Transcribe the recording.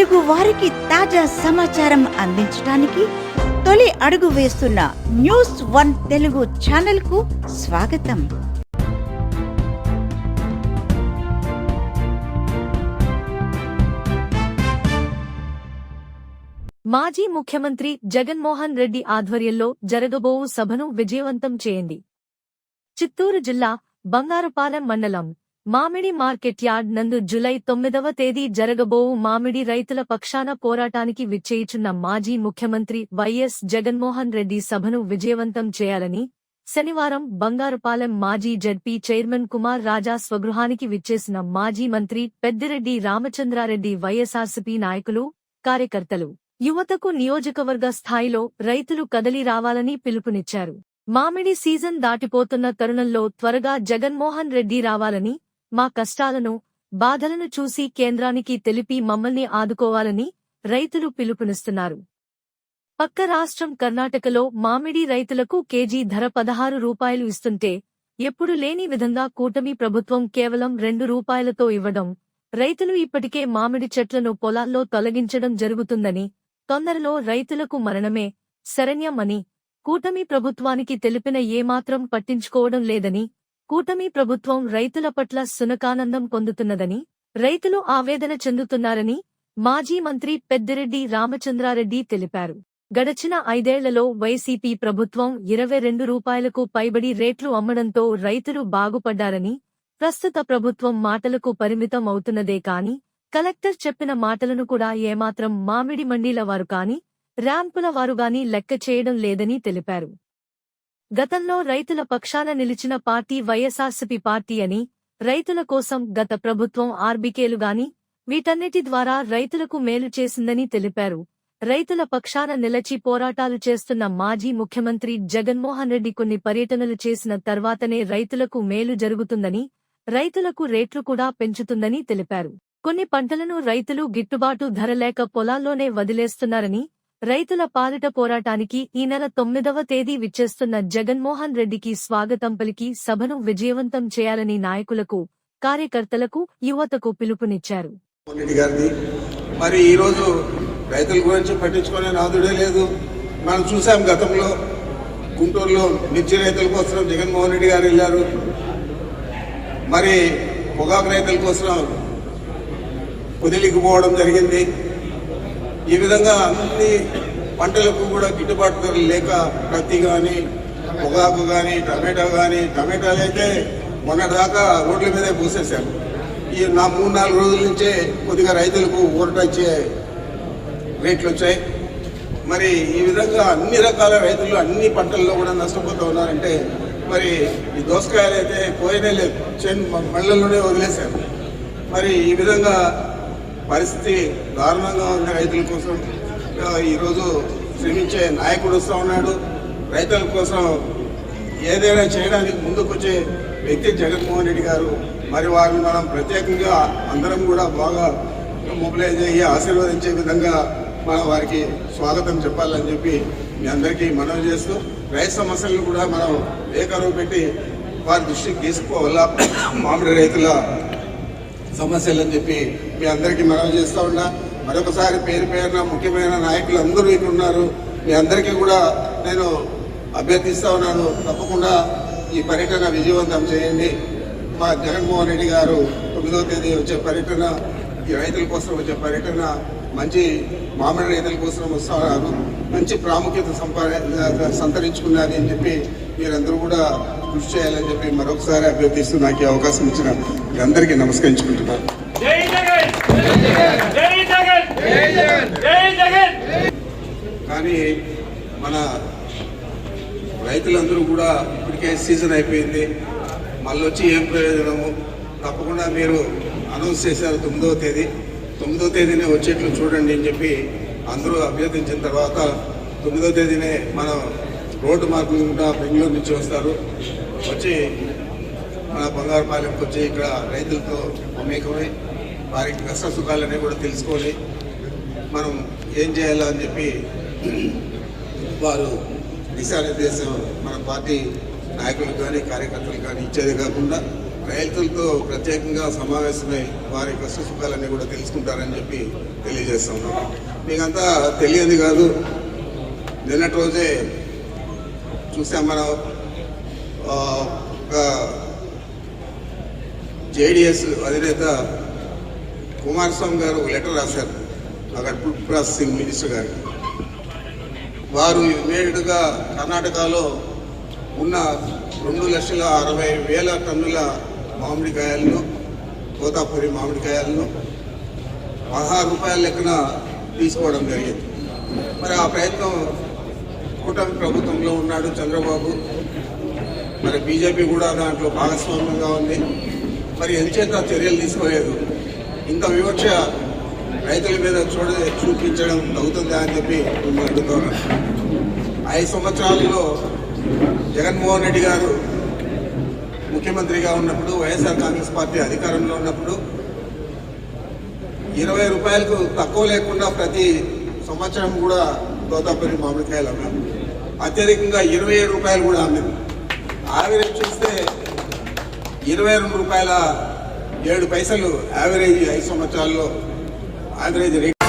తెలుగు వారికి తాజా సమాచారం అందించడానికి తొలి అడుగు వేస్తున్న న్యూస్ వన్ తెలుగు ఛానల్కు స్వాగతం. మాజీ ముఖ్యమంత్రి జగన్మోహన్ రెడ్డి ఆధ్వర్యంలో జరగబోవు సభను విజయవంతం చేయండి. చిత్తూరు జిల్లా బంగారుపాలెం మండలం మామిడి మార్కెట్ యార్డ్ నందు జులై తొమ్మిదవ తేదీ జరగబోవు మామిడి రైతుల పక్షాన పోరాటానికి విచ్చేయిచున్న మాజీ ముఖ్యమంత్రి వైఎస్ జగన్మోహన్ రెడ్డి సభను విజయవంతం చేయాలని శనివారం బంగారుపాలెం మాజీ జడ్పీ చైర్మన్ కుమార్ రాజా స్వగృహానికి విచ్చేసిన మాజీ మంత్రి పెద్దిరెడ్డి రామచంద్రారెడ్డి వైఎస్ఆర్సీపీ నాయకులు కార్యకర్తలు యువతకు నియోజకవర్గ స్థాయిలో రైతులు కదలి రావాలని పిలుపునిచ్చారు. మామిడి సీజన్ దాటిపోతున్న తరుణంలో త్వరగా జగన్మోహన్ రెడ్డి రావాలని మా కష్టాలను బాధలను చూసి కేంద్రానికి తెలిపి మమ్మల్ని ఆదుకోవాలని రైతులు పిలుపునిస్తున్నారు. పక్క రాష్ట్రం కర్ణాటకలో మామిడి రైతులకు కేజీ ధర పదహారు రూపాయలు ఇస్తుంటే ఎప్పుడు లేని విధంగా కూటమి ప్రభుత్వం కేవలం రెండు రూపాయలతో ఇవ్వడం రైతులు ఇప్పటికే మామిడి చెట్లను పొలాల్లో తొలగించడం జరుగుతుందని తొందరలో రైతులకు మరణమే శరణ్యమని కూటమి ప్రభుత్వానికి తెలిపిన ఏమాత్రం పట్టించుకోవడం లేదని కూటమి ప్రభుత్వం రైతుల పట్ల సునకానందం పొందుతున్నదని రైతులు ఆవేదన చెందుతున్నారని మాజీ మంత్రి పెద్దిరెడ్డి రామచంద్రారెడ్డి తెలిపారు. గడచిన ఐదేళ్ళలో వైసీపీ ప్రభుత్వం ఇరవై రెండు రూపాయలకు పైబడి రేట్లు అమ్మడంతో రైతులు బాగుపడ్డారని ప్రస్తుత ప్రభుత్వం మాటలకు పరిమితం అవుతున్నదే కాని కలెక్టర్ చెప్పిన మాటలను కూడా ఏమాత్రం మామిడి మండీల వారు కాని ర్యాంపుల వారుగాని లెక్క చేయడం లేదని తెలిపారు. గతంలో రైతుల పక్షాన నిలిచిన పార్టీ వైఎస్ఆర్సీపీ పార్టీ అని రైతుల కోసం గత ప్రభుత్వం ఆర్బికేలు గాని వీటన్నిటి ద్వారా రైతులకు మేలు చేసిందని తెలిపారు. రైతుల పక్షాన నిలచి పోరాటాలు చేస్తున్న మాజీ ముఖ్యమంత్రి జగన్మోహన్ రెడ్డి కొన్ని పర్యటనలు చేసిన తర్వాతనే రైతులకు మేలు జరుగుతుందని రైతులకు రేట్లు కూడా పెంచుతుందని తెలిపారు. కొన్ని పంటలను రైతులు గిట్టుబాటు ధర లేక పొలాల్లోనే వదిలేస్తున్నారని రైతుల పాలిట పోరాటానికి ఈ నెల తొమ్మిదవ తేదీ విచ్చేస్తున్న జగన్మోహన్ రెడ్డికి స్వాగతం పలికి సభను విజయవంతం చేయాలని నాయకులకు కార్యకర్తలకు యువతకు పిలుపునిచ్చారు. మరి ఈ మరి ఈరోజు రైతుల గురించి పట్టించుకునే నాదుడే లేదు. మనం చూసాం గతంలో గుంటూరులో మిర్చి రైతుల కోసం జగన్మోహన్ రెడ్డి గారు వెళ్ళారు. మరి పొగాకు రైతుల కోసం కుదిలికి పోవడం జరిగింది. ఈ విధంగా అన్ని పంటలకు కూడా గిట్టుబాటు ధరలు లేక పత్తి కానీ పొగాకు కానీ టమాటో కానీ టమాటాలు అయితే మొన్నటిదాకా రోడ్ల మీదే పూసేశారు ఈ నా మూడు నాలుగు రోజుల నుంచే కొద్దిగా రైతులకు ఊరటొచ్చే రేట్లు వచ్చాయి మరి ఈ విధంగా అన్ని రకాల రైతులు అన్ని పంటల్లో కూడా నష్టపోతూ ఉన్నారంటే మరి ఈ దోసకాయలు అయితే పోయినే లేదు. చేను మళ్ళల్లోనే వదిలేశారు. మరి ఈ విధంగా పరిస్థితి దారుణంగా ఉంది రైతుల కోసం. ఈరోజు శ్రమించే నాయకుడు వస్తూ ఉన్నాడు. రైతుల కోసం ఏదైనా చేయడానికి ముందుకొచ్చే వ్యక్తి జగన్మోహన్ రెడ్డి గారు. మరి వారిని మనం ప్రత్యేకంగా అందరం కూడా బాగా మొబిలైజ్ అయ్యి ఆశీర్వదించే విధంగా మనం వారికి స్వాగతం చెప్పాలని చెప్పి మీ అందరికీ మనవి చేస్తూ రైతు సమస్యలను కూడా మనం ఏకరువు పెట్టి వారి దృష్టికి తీసుకోవాలా మామిడి రైతుల సమస్యలు అని చెప్పి మీ అందరికీ మనవి చేస్తూ ఉన్నా. మరొకసారి పేరు పేరున ముఖ్యమైన నాయకులు అందరూ ఇక్కడ ఉన్నారు. మీ అందరికీ కూడా నేను అభ్యర్థిస్తూ ఉన్నాను. తప్పకుండా ఈ పర్యటన విజయవంతం చేయండి. మా జగన్మోహన్ రెడ్డి గారు తొమ్మిదవ తేదీ వచ్చే పర్యటన ఈ రైతుల కోసం వచ్చే పర్యటన మంచి మామిడి రైతుల కోసం వస్తున్నారు మంచి ప్రాముఖ్యత సంపా సంతరించుకున్నది అని చెప్పి మీరందరూ కూడా కృషి చేయాలని చెప్పి మరొకసారి అభ్యర్థిస్తూ నాకు అవకాశం ఇచ్చిన అందరికీ నమస్కరించుకుంటున్నాను. కానీ మన రైతులందరూ కూడా ఇప్పటికే సీజన్ అయిపోయింది. మళ్ళీ వచ్చి ఏం ప్రయోజనము? తప్పకుండా మీరు అనౌన్స్ చేశారు తొమ్మిదవ తేదీ. తొమ్మిదవ తేదీనే వచ్చేట్లు చూడండి అని చెప్పి అందరూ అభ్యర్థించిన తర్వాత తొమ్మిదవ తేదీనే మనం రోడ్డు మార్గం కూడా బెంగళూరు నుంచి వస్తారు. వచ్చి మన బంగారుపాలెంకి వచ్చి ఇక్కడ రైతులతో మమేకమై వారికి కష్ట సుఖాలన్నీ కూడా తెలుసుకొని మనం ఏం చేయాలని అని చెప్పి వారు దిశానిర్దేశం మన పార్టీ నాయకులు కానీ కార్యకర్తలు కానీ ఇచ్చేది కాకుండా రైతులతో ప్రత్యేకంగా సమావేశమై వారి కష్ట సుఖాలన్నీ కూడా తెలుసుకుంటారని చెప్పి తెలియజేస్తున్నాం మీకంతా తెలియదు కాదు. నిన్నటి రోజే చూసాం మనం. ఒక జేడిఎస్ అధినేత కుమారస్వామి గారు ఒక లెటర్ రాశారు. అక్కడ పుల్ప్రాజ్ ప్రాసెసింగ్ మినిస్టర్ గారికి. వారు ఇమీడియట్గా కర్ణాటకలో ఉన్న రెండు లక్షల అరవై వేల టన్నుల మామిడికాయలను తోతాపురి మామిడికాయలను పదహారు రూపాయల లెక్కన తీసుకోవడం జరిగింది. మరి ఆ ప్రయత్నం కూటమి ప్రభుత్వంలో ఉన్నాడు చంద్రబాబు. మరి బీజేపీ కూడా దాంట్లో భాగస్వామ్యంగా ఉంది. మరి ఎంచేత చర్యలు తీసుకోలేదు. ఇంత వివక్ష రైతుల మీద చూడ చూపించడం తగ్గుతుందా అని చెప్పి మేము అడుగుతున్నాం ఐదు సంవత్సరాలలో జగన్మోహన్ రెడ్డి గారు ముఖ్యమంత్రిగా ఉన్నప్పుడు వైఎస్ఆర్ కాంగ్రెస్ పార్టీ అధికారంలో ఉన్నప్పుడు ఇరవై రూపాయలకు తక్కువ లేకుండా ప్రతి సంవత్సరం కూడా తోతాపల్లి మామిడికాయలు అమ్మాము అత్యధికంగా ఇరవై ఏడు రూపాయలు కూడా అమ్మాము యావరేజ్ చూస్తే ఇరవై రెండు రూపాయల ఏడు పైసలు యావరేజ్ ఐదు సంవత్సరాల్లో యావరేజ్ రేట్